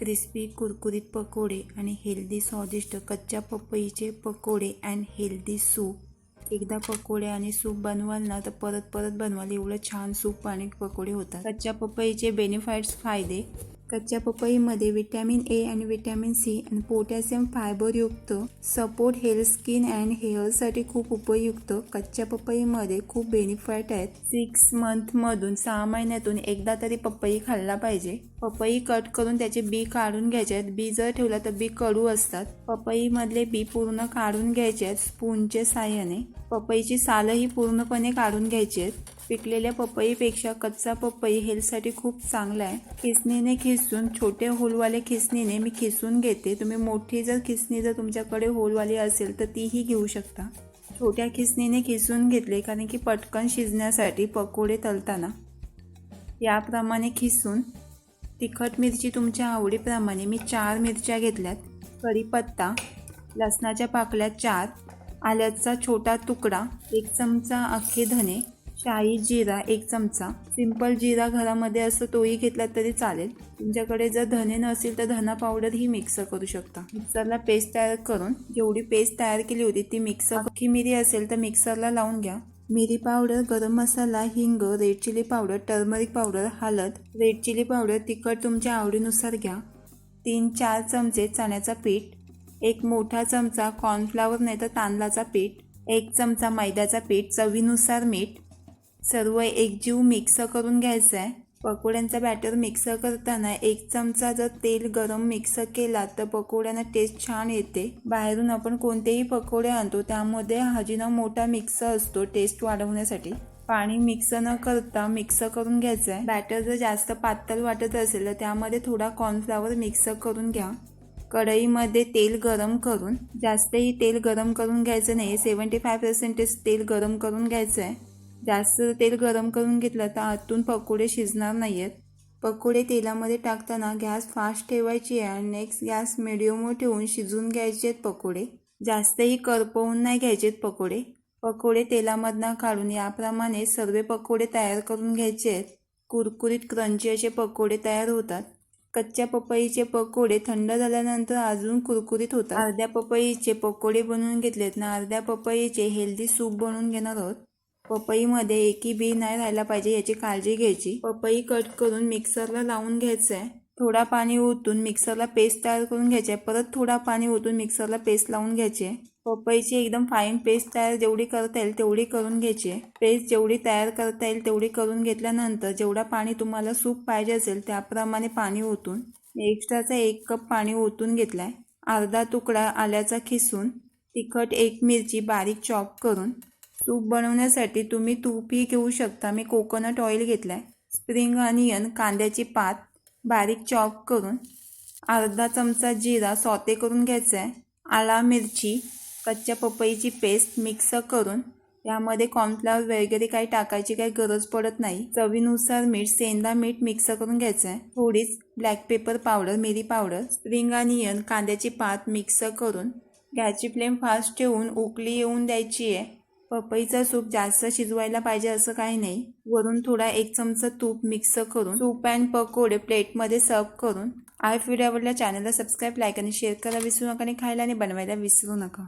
Crispy कुरकुरीत पकोडे आणि हेल्दी स्वादिष्ट कच्च्या पपईचे पकोडे अँड हेल्दी सूप. एकदा पकोडे आणि सूप बनवाल ना तर परत परत बनवाल. एवढं छान सूप आणि पकोडे होतात. कच्च्या पपईचे बेनिफाइट्स फायदे. कच्च्या पपईमध्ये व्हिटॅमिन ए आणि विटॅमिन सी आणि पोटॅशियम फायबरयुक्त सपोर्ट हेअर स्किन अँड हेअरसाठी खूप उपयुक्त. कच्च्या पपईमध्ये खूप बेनिफिट आहेत. सिक्स मंथमधून सहा महिन्यातून एकदा तरी पपई खाल्ला पाहिजे. पपई कट करून त्याचे बी काढून घ्यायचे आहेत. बी जर ठेवला तर बी कडू असतात. पपईमधले बी पूर्ण काढून घ्यायचे आहेत. स्पूनच्या साह्याने. पपईची सालही पूर्णपणे काढून घ्यायची आहेत. पिकलेल्या पपईपेक्षा कच्चा पपई हेल्थसाठी खूप चांगला आहे. खिसणीने खिसून छोटे होलवाले खिसणीने मी खिसून घेते. तुम्ही मोठी जर खिसणी जर तुमच्याकडे होलवाली असेल तर तीही घेऊ शकता. छोट्या खिसणीने खिसून घेतले कारण की पटकन शिजण्यासाठी पकोडे तलताना याप्रमाणे खिसून तिखट मिरची तुमच्या आवडीप्रमाणे मी चार मिरच्या घेतल्यात. कढीपत्ता लसणाच्या पाकळ्या चार आल्याचा छोटा तुकडा एक चमचा अख्खे धने शाही जिरा एक चमचा. सिंपल जिरा घरामध्ये असं तोही घेतला तरी चालेल. तुमच्याकडे जर धने नसेल तर धना पावडर ही मिक्सर करू शकता. मिक्सरला पेस्ट तयार करून जेवढी पेस्ट तयार केली होती ती मिक्सर अख्खी मिरी असेल तर मिक्सरला लावून घ्या. मिरी पावडर गरम मसाला हिंग red chilli powder turmeric powder हळद रेड चिली पावडर तिखट तुमच्या आवडीनुसार घ्या. तीन चार चमचे चण्याचा पीठ. एक मोठा चमचा कॉर्नफ्लावर नाही तर तांदळाचा पीठ. एक चमचा मैद्याचा पीठ. चवीनुसार मीठ. सर्व एकजीव मिक्स करून घ्यायचं आहे पकोड्यांचा बॅटर मिक्स करताना एक चमचा जर तेल गरम मिक्स केला तर पकोड्यांना टेस्ट छान येते. बाहेरून आपण कोणतेही पकोडे आणतो त्यामध्ये हजीना मोठा मिक्स असतो टेस्ट वाढवण्यासाठी. पाणी मिक्स न करता मिक्स करून घ्यायचं आहे बॅटर जर जास्त पातळ वाटत असेल तर त्यामध्ये थोडा कॉर्नफ्लावर मिक्स करून घ्या. कढईमध्ये तेल गरम करून जास्तही तेल गरम करून घ्यायचं नाही सेवन्टी फाय पर्सेंटेज तेल गरम करून घ्यायचं आहे जास्त तेल गरम करून घेतलं तर आतून पकोडे शिजणार नाही आहेत पकोडे तेलामध्ये टाकताना गॅस फास्ट ठेवायची आहे आणि नेक्स्ट गॅस मिडियमवर ठेवून शिजून घ्यायचे आहेत पकोडे. जास्तही करपवून नाही घ्यायचे आहेत पकोडे. पकोडे तेलामधनं काढून याप्रमाणे सर्व पकोडे तयार करून घ्यायचे आहेत. कुरकुरीत क्रंची असे पकोडे तयार होतात. कच्च्या पपईचे पकोडे थंड झाल्यानंतर अजून कुरकुरीत होतात. अर्ध्या पपईचे पकोडे बनवून घेतलेत. ना अर्ध्या पपईचे हेल्दी सूप बनवून घेणार आहोत. पपईमध्ये एकही बी नाही राहायला पाहिजे याची काळजी घ्यायची. पपई कट करून मिक्सरला लावून घ्यायचं आहे थोडा पाणी ओतून मिक्सरला पेस्ट तयार करून घ्यायची आहे परत थोडा पाणी ओतून मिक्सरला पेस्ट लावून घ्यायची आहे पपईची एकदम फाईन पेस्ट तयार जेवढी करता येईल तेवढी करून घ्यायची. आहे पेस्ट जेवढी तयार करता येईल तेवढी करून घेतल्यानंतर जेवढा पाणी तुम्हाला सूप पाहिजे असेल त्याप्रमाणे पाणी ओतून. एक्स्ट्राचा एक कप पाणी ओतून घेतला आहे अर्धा तुकडा आल्याचा खिसून तिखट एक मिरची बारीक चॉप करून सूप बनवण्यासाठी तुम्ही तूपही घेऊ शकता. मी कोकोनट ऑइल घेतलं आहे स्प्रिंग अनियन कांद्याची पात बारीक चॉप करून अर्धा चमचा जिरा सॉते करून घ्यायचा आहे आला मिरची कच्च्या पपईची पेस्ट मिक्स करून यामध्ये कॉर्नफ्लॉवर वगैरे काही टाकायची काही गरज पडत नाही. चवीनुसार मीठ सेंदा मीठ मिक्स करून घ्यायचं आहे थोडीच ब्लॅक पेपर पावडर मिरी पावडर स्प्रिंग अनियन कांद्याची पात मिक्स करून गॅसची फ्लेम फास्ट ठेवून उकली येऊन द्यायची आहे पपईचा सूप जास्त शिजवायला पाहिजे असं काही नाही. वरून थोडा एक चमचा तूप मिक्स करून सूप अँड पकोडे प्लेटमध्ये सर्व करून आय व्हिडिओ आवडल्या चॅनलला सबस्क्राईब लाईक आणि शेअर करा विसरू नका आणि खायला आणि बनवायला विसरू नका.